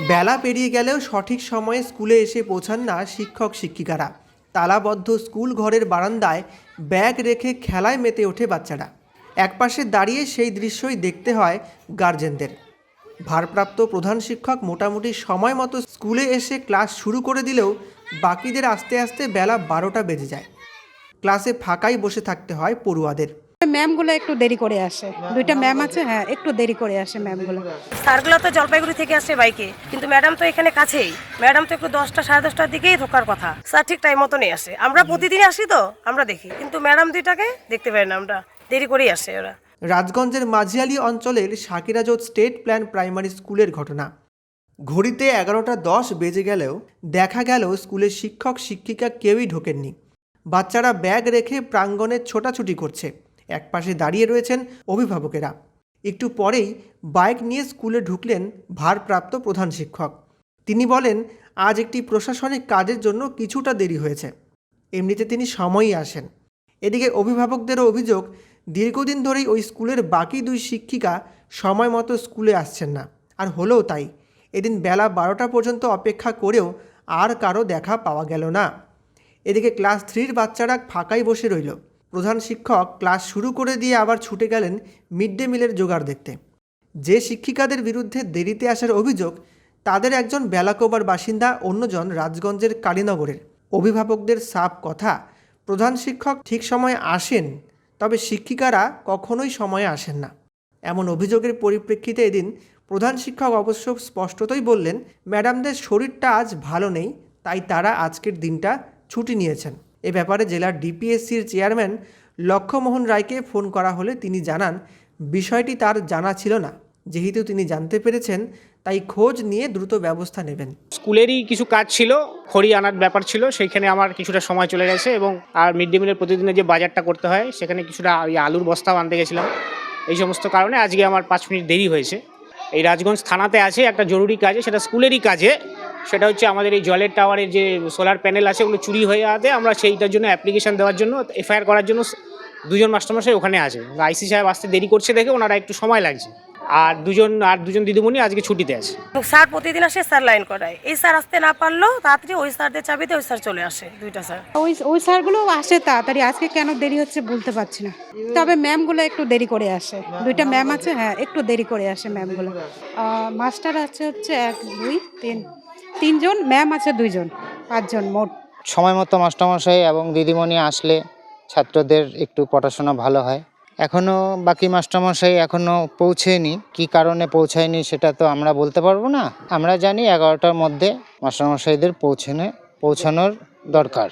বেলা পেরিয়ে গেলেও সঠিক সময়ে স্কুলে এসে পৌঁছান না শিক্ষক শিক্ষিকারা। তালাবদ্ধ স্কুল ঘরের বারান্দায় ব্যাগ রেখে খেলায় মেতে ওঠে বাচ্চারা। একপাশে দাঁড়িয়ে সেই দৃশ্যই দেখতে হয় গার্জেনদের। ভারপ্রাপ্ত প্রধান শিক্ষক মোটামুটি সময় মতো স্কুলে এসে ক্লাস শুরু করে দিলেও বাকিদের আস্তে আস্তে বেলা বারোটা বেজে যায়। ক্লাসে ফাঁকাই বসে থাকতে হয় পড়ুয়াদের। ম্যামগুলো একটু দেরি করে আসে। দুইটা ম্যাম আছে হ্যাঁ একটু দেরি করে আসে ম্যামগুলো স্যারগুলো তো জলপাইগুড়ি থেকে আসছে বাইকে কিন্তু ম্যাডাম তো এখানে কাছেই। ম্যাডাম তো একটু দশটা সাড়ে দশটার দিকেই ঢোকার কথা। স্যার ঠিক টাইম মতনই আসে। আমরা প্রতিদিনই আসি তো আমরা দেখি। কিন্তু ম্যাডাম দুইটাকে দেখতে পাই না আমরা। দেরি করেই আসে ওরা। রাজগঞ্জের মাঝিয়ালি অঞ্চলের শাকিরাজোত স্টেট প্ল্যান প্রাইমারি স্কুলের ঘটনা। ঘড়িতে এগারোটা দশ বেজে গেলেও দেখা গেল স্কুলের শিক্ষক শিক্ষিকা কেউই ঢোকেননি। বাচ্চারা ব্যাগ রেখে প্রাঙ্গণে ছোটাছুটি করছে। একপাশে দাঁড়িয়ে রয়েছেন অভিভাবকেরা। একটু পরেই বাইক নিয়ে স্কুলে ঢুকলেন ভারপ্রাপ্ত প্রধান শিক্ষক। তিনি বলেন, আজ একটি প্রশাসনিক কাজের জন্য কিছুটা দেরি হয়েছে। এমনিতে তিনি সময়ই আসেন। এদিকে অভিভাবকদেরও অভিযোগ, দীর্ঘদিন ধরেই ওই স্কুলের বাকি দুই শিক্ষিকা সময় মতো স্কুলে আসছেন না। আর হলেও তাই, এদিন বেলা বারোটা পর্যন্ত অপেক্ষা করেও আর কারও দেখা পাওয়া গেল না। এদিকে ক্লাস থ্রির বাচ্চারা ফাঁকাই বসে রইল। প্রধান শিক্ষক ক্লাস শুরু করে দিয়ে আবার ছুটে গেলেন মিড ডে মিলের জোগাড় দেখতে। যে শিক্ষিকাদের বিরুদ্ধে দেরিতে আসার অভিযোগ, তাদের একজন বেলাকোবার বাসিন্দা অন্যজন রাজগঞ্জের কালীনগরের। অভিভাবকদের সাপ কথা, প্রধান শিক্ষক ঠিক সময়ে আসেন, তবে শিক্ষিকারা কখনোই সময়ে আসেন না। এমন অভিযোগের পরিপ্রেক্ষিতে এদিন প্রধান শিক্ষক অবশ্য স্পষ্টতই বললেন, ম্যাডামদের শরীরটা আজ ভালো নেই, তাই তারা আজকের দিনটা ছুটি নিয়েছেন। এ ব্যাপারে জেলার ডিপিএসসির চেয়ারম্যান লক্ষ্যমোহন রায়কে ফোন করা হলে তিনি জানান, বিষয়টি তার জানা ছিল না। যেহেতু তিনি জানতে পেরেছেন, তাই খোঁজ নিয়ে দ্রুত ব্যবস্থা নেবেন। স্কুলেরই কিছু কাজ ছিল, খড়ি আনার ব্যাপার ছিল সেইখানে আমার কিছুটা সময় চলে গেছে এবং আর মিড ডে মিলের প্রতিদিনের যে বাজারটা করতে হয়, সেখানে কিছুটা ওই আলুর বস্তাও আনতে গেছিলাম। এই সমস্ত কারণে আজকে আমার পাঁচ মিনিট দেরি হয়েছে। এই রাজগঞ্জ থানাতে আছে একটা জরুরি কাজে, সেটা স্কুলেরই কাজে সেটা হচ্ছে আমাদের এই জলের টাওয়ারের যে সোলার প্যানেল আছে ওগুলো চুরি হয়ে যাওয়াতে আমরা সেইটার জন্য অ্যাপ্লিকেশন দেওয়ার জন্য এফআইআর করার জন্য দুজন মাস্টারমশাই ওখানে আছে। আইসি সাহেব আসতে দেরি করছে দেখে ওনারা একটু সময় লাগছে। আর দুজন আর দুজন দিদিমণি আজকে ছুটিতে আছে। স্যার প্রতিদিন আসে স্যার লাইন করায়। এই স্যার আসতে না পারলেও তাড়াতাড়ি ওই স্যারদের চাবিতে ওই স্যার চলে আসে দুইটা স্যার। ওই ওই স্যারগুলো আসে তাড়াতাড়ি। আজকে কেন দেরি হচ্ছে বলতে পারছি না। তবে ম্যামগুলো একটু দেরি করে আসে। দুইটা ম্যাম আছে হ্যাঁ একটু দেরি করে আসে ম্যামগুলো মাস্টার আছে হচ্ছে এক দুই তিন। তিনজন ম্যাম আছে দুইজন, পাঁচজন মোট। সময় মতো মাস্টারমশাই এবং দিদিমণি আসলে ছাত্রদের একটু পড়াশোনা ভালো হয়। এখনও বাকি মাস্টারমশাই এখনও পৌঁছেনি। কি কারণে পৌঁছায়নি সেটা তো আমরা বলতে পারব না। আমরা জানি এগারোটার মধ্যে মাস্টারমশাইদের পৌঁছানো, পৌঁছানোর দরকার।